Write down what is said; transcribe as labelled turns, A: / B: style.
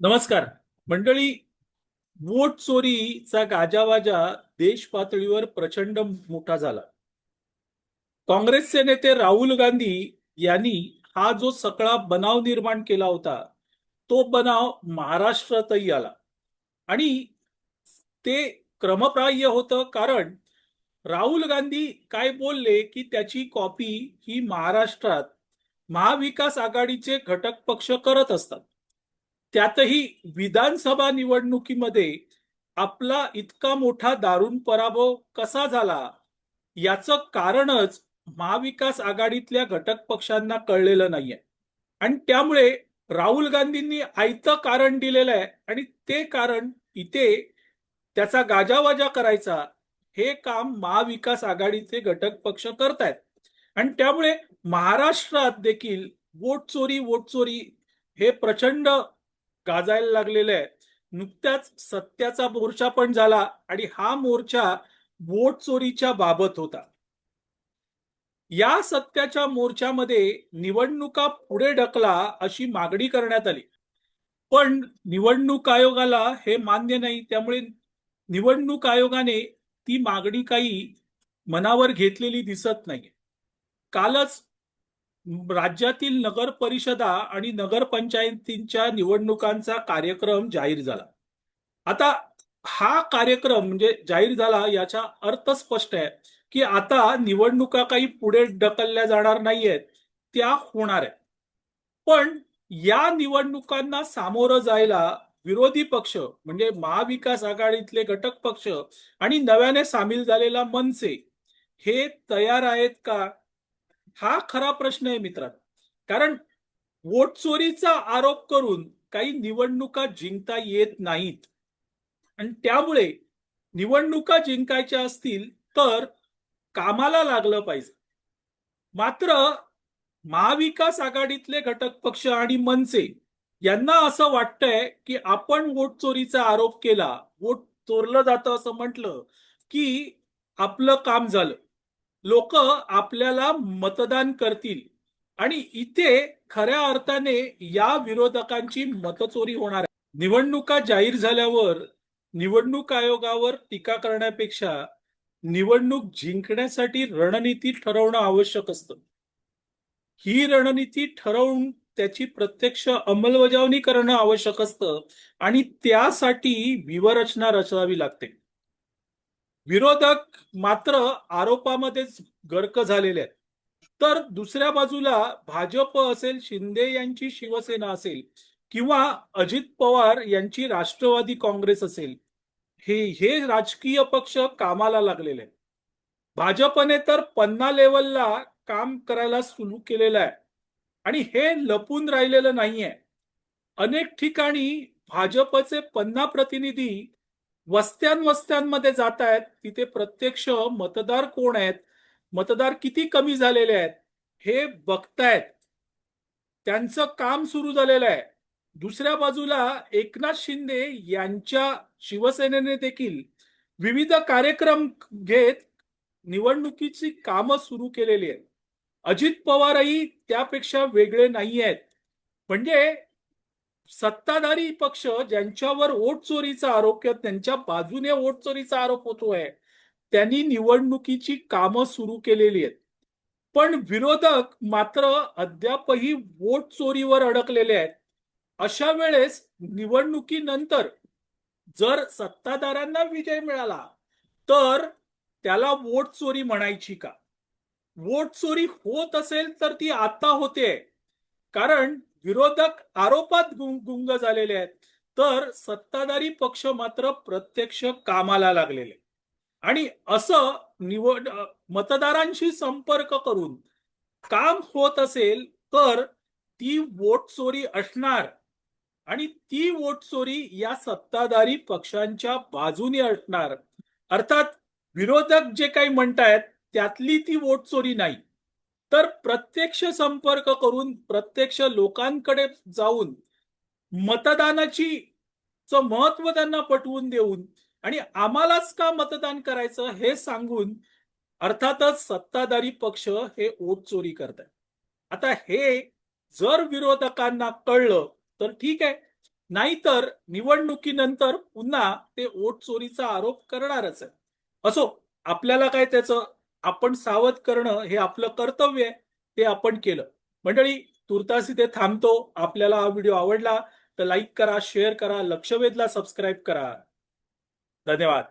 A: नमस्कार. मंडळी वोट चोरीचा गाजावाजा देश पातळीवर प्रचंड मोठा झाला. काँग्रेसचे नेते राहुल गांधी यांनी हा जो सगळा बनाव निर्माण केला होता तो बनाव महाराष्ट्रातही आला. आणि ते क्रमप्राह्य होतं कारण राहुल गांधी काय बोलले की त्याची कॉपी ही महाराष्ट्रात महाविकास आघाडीचे घटक पक्ष करत असतात. त्यातही विधानसभा निवडणुकीमध्ये आपला इतका मोठा दारुण पराभव कसा झाला? याचं कारणच महाविकास आघाडीतल्या घटक पक्षांना कळलेलं नाहीये. आणि त्यामुळे राहुल गांधींनी आयतं कारण दिलेलं आहे आणि ते कारण इथे त्याचा गाजावाजा करायचा हे काम महाविकास आघाडीचे घटक पक्ष करतायत. आणि त्यामुळे महाराष्ट्रात देखील वोट चोरी वोट चोरी हे प्रचंड गाजायला लागलेलं आहे. नुकत्याच सत्याचा मोर्चा पण झाला आणि हा मोर्चा वोट चोरीच्या बाबत होता. या सत्याच्या मोर्चामध्ये निवडणुका पुढे ढकला अशी मागणी करण्यात आली. पण निवडणूक आयोगाला हे मान्य नाही त्यामुळे निवडणूक आयोगाने ती मागणी काही मनावर घेतलेली दिसत नाही कालच राज्यातील नगर परिषदा आणि नगरपंचायतींच्या निवडणुकांचा कार्यक्रम जाहीर झाला. आता हा कार्यक्रम म्हणजे जाहीर झाला याचा अर्थ स्पष्ट आहे की आता निवडणुका काही पुढे ढकलल्या जाणार नाहीयेत त्या होणार आहेत. पण या निवडणुकांना सामोरं जायला विरोधी पक्ष म्हणजे महाविकास आघाडीतले घटक पक्ष आणि नव्याने सामील झालेला मनसे हे तयार आहेत का? हा खरा प्रश्न आहे मित्रांनो. कारण वोट चोरीचा आरोप करून काही निवडणुका जिंकता येत नाहीत. आणि त्यामुळे निवडणुका जिंकायच्या असतील तर कामाला लागलं पाहिजे. मात्र महाविकास आघाडीतले घटक पक्ष आणि मनसे यांना असं वाटतंय की आपण वोट चोरीचा आरोप केला वोट चोरलं जातं असं म्हटलं की आपलं काम झालं. लोक आपल्याला मतदान करतील. आणि इथे खऱ्या अर्थाने या विरोधकांची मतचोरी होणार आहे. निवडणुका जाहीर झाल्यावर निवडणूक आयोगावर टीका करण्यापेक्षा निवडणूक जिंकण्यासाठी रणनीती ठरवणं आवश्यक असतं. ही रणनीती ठरवून त्याची प्रत्यक्ष अंमलबजावणी करणं आवश्यक असतं आणि त्यासाठी व्यूहरचना रचनावी लागते. विरोधक मात्र आरोपामध्येच गर्क झालेले आहेत. तर दुसऱ्या बाजूला भाजप असेल शिंदे यांची शिवसेना असेल किंवा अजित पवार यांची राष्ट्रवादी काँग्रेस असेल हे हे राजकीय पक्ष कामाला लागलेले आहेत. भाजपने तर पन्ना लेवलला काम करायला सुरू केलेलं आहे. आणि हे लपून राहिलेलं नाहीये. अनेक ठिकाणी भाजपचे पन्ना प्रतिनिधी वस्त्यांवस्त्यांमध्ये जात आहेत तिथे प्रत्यक्ष मतदार कोण आहेत मतदार किती कमी झालेले आहेत हे बघतायत. त्यांचं काम सुरू झालेलं आहे. दुसऱ्या बाजूला एकनाथ शिंदे यांच्या शिवसेनेने देखील विविध कार्यक्रम घेत निवडणुकीची कामं सुरू केलेली आहेत. अजित पवारही त्यापेक्षा वेगळे नाही आहेत म्हणजे सत्ताधारी पक्ष ज्यांच्यावर वोट चोरीचा आरोप किंवा त्यांच्या बाजूने वोट चोरीचा आरोप होतोय त्यांनी निवडणुकीची कामं सुरू केलेली आहेत. पण विरोधक मात्र अद्यापही वोट चोरीवर अडकलेले आहेत. अशा वेळेस निवडणुकीनंतर जर सत्ताधाऱ्यांना विजय मिळाला तर त्याला वोट चोरी म्हणायची का? वोट चोरी होत असेल तर ती आता होते. कारण विरोधक आरोपात गुंग झालेले आहेत. तर सत्ताधारी पक्ष मात्र प्रत्यक्ष कामाला लागलेले. आणि असं निवड मतदारांशी संपर्क करून काम होत असेल तर ती वोट चोरी असणार. आणि ती वोट चोरी या सत्ताधारी पक्षांच्या बाजूने असणार. अर्थात विरोधक जे काही म्हणतायत त्यातली ती वोट चोरी नाही. तर प्रत्यक्ष संपर्क करून प्रत्यक्ष लोकांकडे जाऊन मतदानाची च महत्त्व त्यांना पटवून देऊन आणि आम्हालाच का मतदान करायचं हे सांगून अर्थातच सत्ताधारी पक्ष हे ओट चोरी करत आता हे जर विरोधकांना कळलं तर ठीक आहे. नाहीतर निवडणुकीनंतर पुन्हा ते ओट चोरीचा आरोप करणारच आहे असो आपल्याला काय त्याचं आपण सावध करणं हे आपलं कर्तव्य आहे ते आपण केलं. मंडळी तुर्तास इथे थांबतो. आपल्याला हा व्हिडिओ आवडला तर लाईक करा शेअर करा लक्षवेधला सबस्क्राईब करा. धन्यवाद.